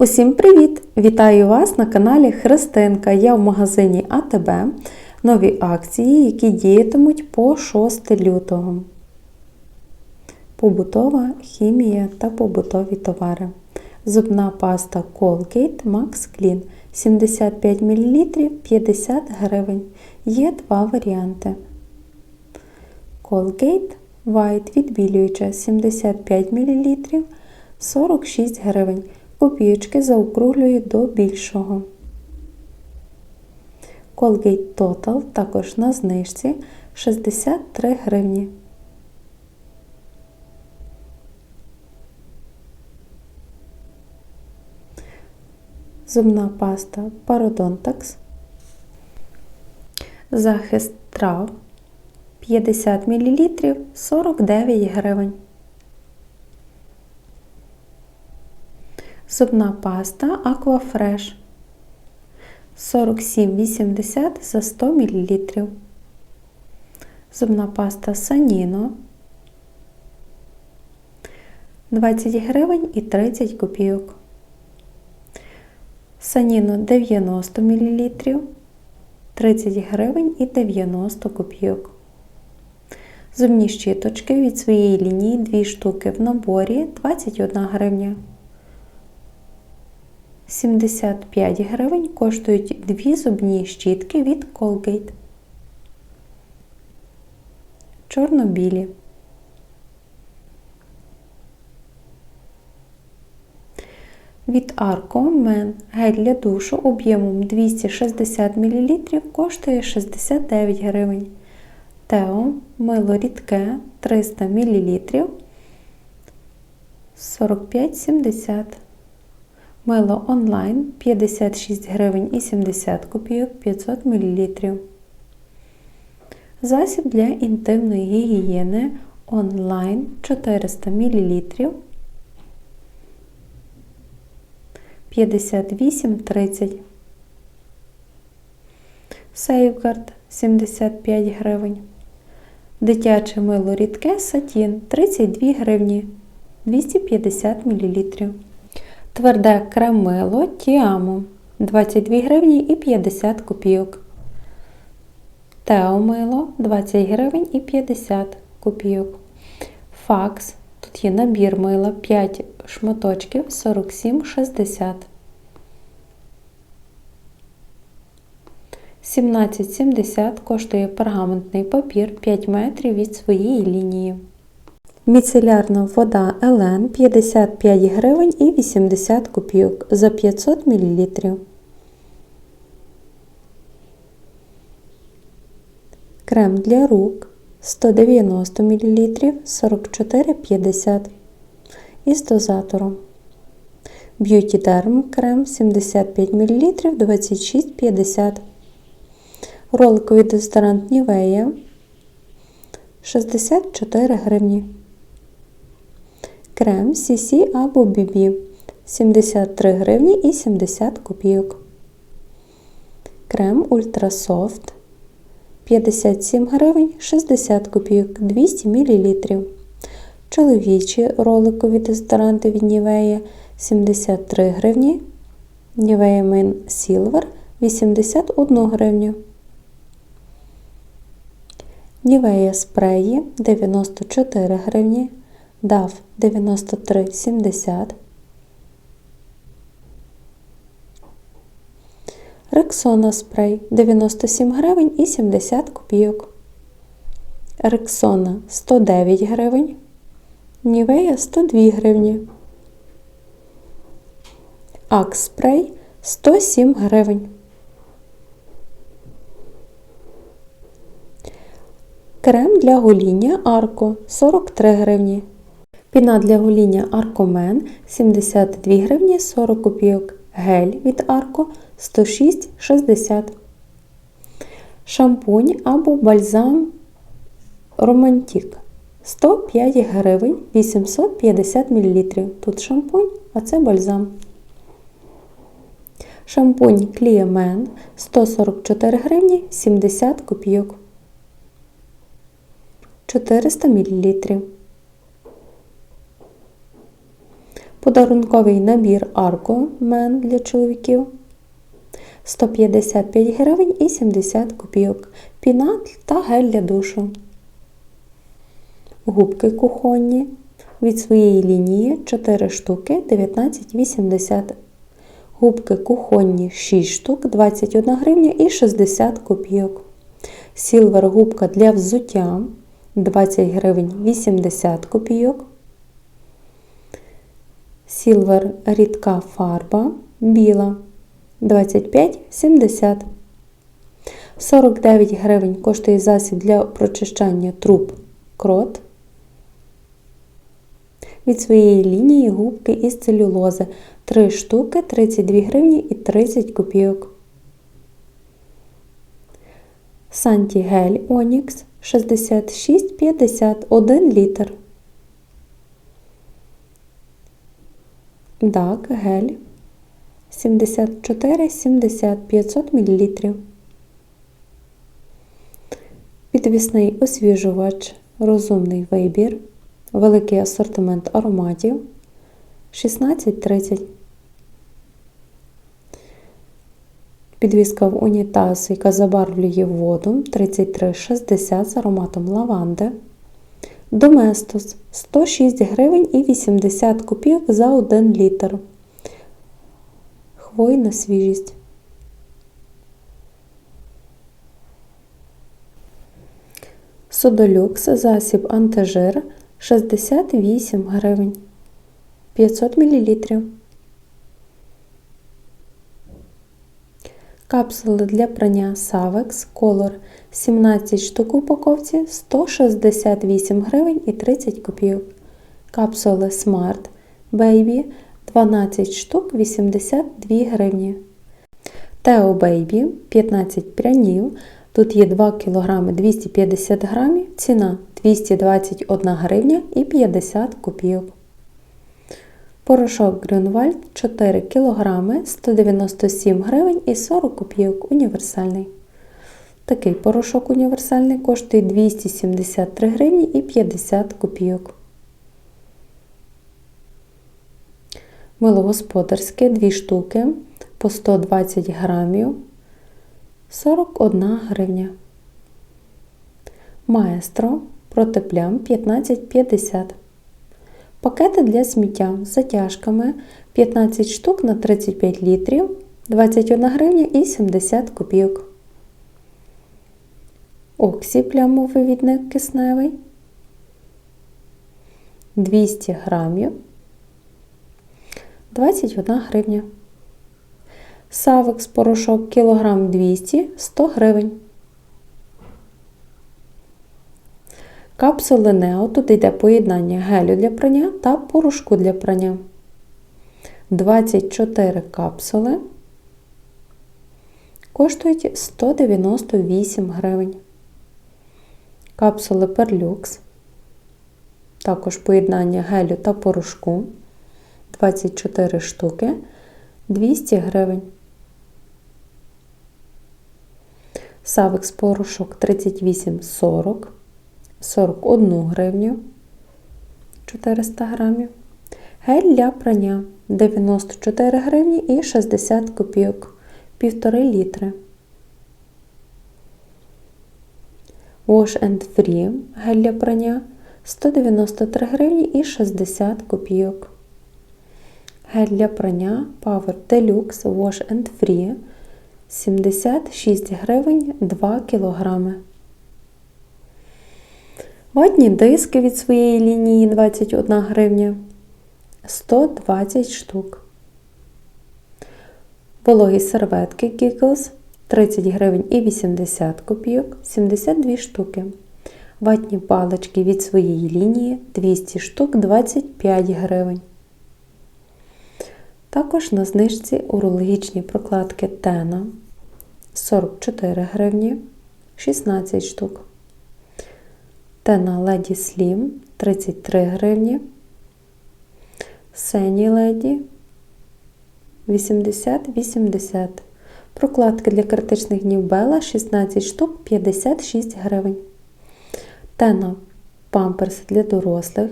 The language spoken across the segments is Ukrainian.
Усім привіт! Вітаю вас на каналі Христинка. Я в магазині АТБ. Нові акції, які діятимуть по 6 лютого. Побутова хімія та побутові товари. Зубна паста Colgate Max Clean 75 мл 50 гривень. Є два варіанти. Colgate White відбілююча 75 мл 46 гривень. Копійочки заокруглюю до більшого. Colgate Total також на знижці 63 гривні. Зубна паста Parodontax. Захист трав 50 мл 49 гривень. Зубна паста Aquafresh 47,80 за 100 мл. Зубна паста Sanino 20 гривень і 30 копійок. Саніно 90 мл 30 гривень і 90 копійок. Зубні щіточки від своєї лінії 2 штуки в наборі 21 гривня. 75 гривень коштують дві зубні щітки від Colgate. Чорно-білі. Від Arco Men гель для душу об'ємом 260 мл коштує 69 гривень. Тео мило рідке 300 мл 45,70 Мило онлайн 56 гривень і 70 копійок 500 мл. Засіб для інтимної гігієни онлайн 400 мл 58,30. Сейфгард 75 гривень. Дитяче мило рідке сатін 32 гривні 250 мл. Тверде кремило Тіамо 22 гривні і 50 копійок. Тео мило 20 гривень і 50 копійок. Факс. Тут є набір мила 5 шматочків 47,60. 17,70 коштує пергаментний папір 5 метрів від своєї лінії. Міцелярна вода Елен 55 гривень і 80 копійок за 500 мл. Крем для рук 190 мл 44,50 із дозатором. Б'юті Дерм крем 75 мл 26,50. Роликовий дезодорант Нівея 64 гривні. Крем CC або BB 73 гривні і 70 копійок. Крем Ультрасофт 57 гривень 60 копійок 200 мл. Чоловічі роликові дезодоранти від Нівея 73 гривні. Нівея Мен Silver 81 гривню. Нівея спреї 94 гривні. DAF 93,70. Рексона спрей 97 гривень і 70 копійок. Рексона 109 гривень. Нівея 102 гривні. Акс спрей 107 гривень. Крем для гоління Арко 43 гривні. Піна для гоління Аркомен 72 гривні 40 копійок. Гель від Арко 106,60. Шампунь або бальзам Романтік 105 гривень 850 мл. Тут шампунь, а це бальзам. Шампунь Кліємен 144 гривні 70 копійок. 400 мл. Подарунковий набір Арко Мен для чоловіків 155 гривень і 70 копійок. Пінат та гель для душу. Губки кухонні від своєї лінії 4 штуки 19,80. Губки кухонні 6 штук 21 гривня і 60 копійок. Сілвер губка для взуття 20 гривень 80 копійок. Сілвер рідка фарба біла 25,70. 49 гривень коштує засіб для прочищання труб крот. Від своєї лінії губки із целюлози 3 штуки 32 гривні і 30 копійок. Санті гель Онікс 66,50 1 літр. Дак гель 74,70 500 мл. Підвісний освіжувач Розумний вибір. Великий асортимент ароматів 16,30. Підвіска в унітаз, яка забарвлює воду 33,60 з ароматом лаванди. Доместос 106 гривень і 80 копійок за 1 літр. Хвойна свіжість. Содолюкс засіб антижир 68 гривень 500 мл. Капсули для прання Savex Color 17 штук упаковці 168 гривень і 30 копійок. Капсули Smart Baby 12 штук 82 гривні. Тео Baby 15 прянів. Тут є 2 кг 250 грамів, ціна 221 гривня і 50 копійок. Порошок Grünwald 4 кг 197 гривень і 40 копійок універсальний. Такий порошок універсальний коштує 273 гривні і 50 копійок. Мило господарське 2 штуки по 120 грамів 41 гривня. Маестро проти плям 15,50. Пакети для сміття з затяжками 15 штук на 35 літрів 21 гривня і 70 копійок. Оксі плямовий кисневий 200 грамів 21 гривня. Савекс порошок кілограм 200 100 гривень. Капсули Нео. Тут йде поєднання гелю для прання та порошку для прання. 24 капсули. Коштують 198 гривень. Капсули Перлюкс. Також поєднання гелю та порошку. 24 штуки 200 гривень. Савекс порошок 38,40, 41 гривню 400 грамів. Гель для прання 94 гривні і 60 копійок 1,5 літри. Wash and Free гель для прання 193 гривні і 60 копійок. Гель для прання Power Deluxe Wash and Free 76 гривень 2 кг. Ватні диски від своєї лінії 21 гривня 120 штук. Вологі серветки Giggles 30 гривень і 80 копійок 72 штуки. Ватні палички від своєї лінії 200 штук 25 гривень. Також на знижці урологічні прокладки Тена 44 гривні 16 штук. Тена Lady Slim 33 гривні. Сені Lady 80-80. Прокладки для критичних днів Бела 16 штук 56 гривень. Тена памперс для дорослих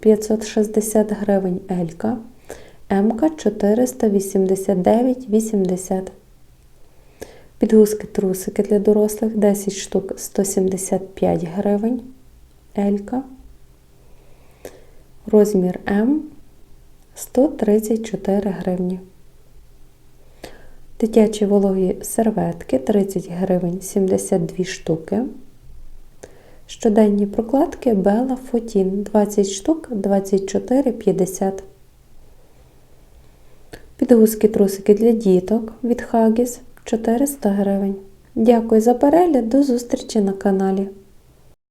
560 гривень Елька. МК 489,80. Підгузки трусики для дорослих 10 штук 175 гривень. Елька. Розмір М 134 гривні. Дитячі вологі серветки 30 гривень 72 штуки. Щоденні прокладки Бела Фотін 20 штук 24,50. Підгузки трусики для діток від Хагіс 400 гривень. Дякую за перегляд, до зустрічі на каналі.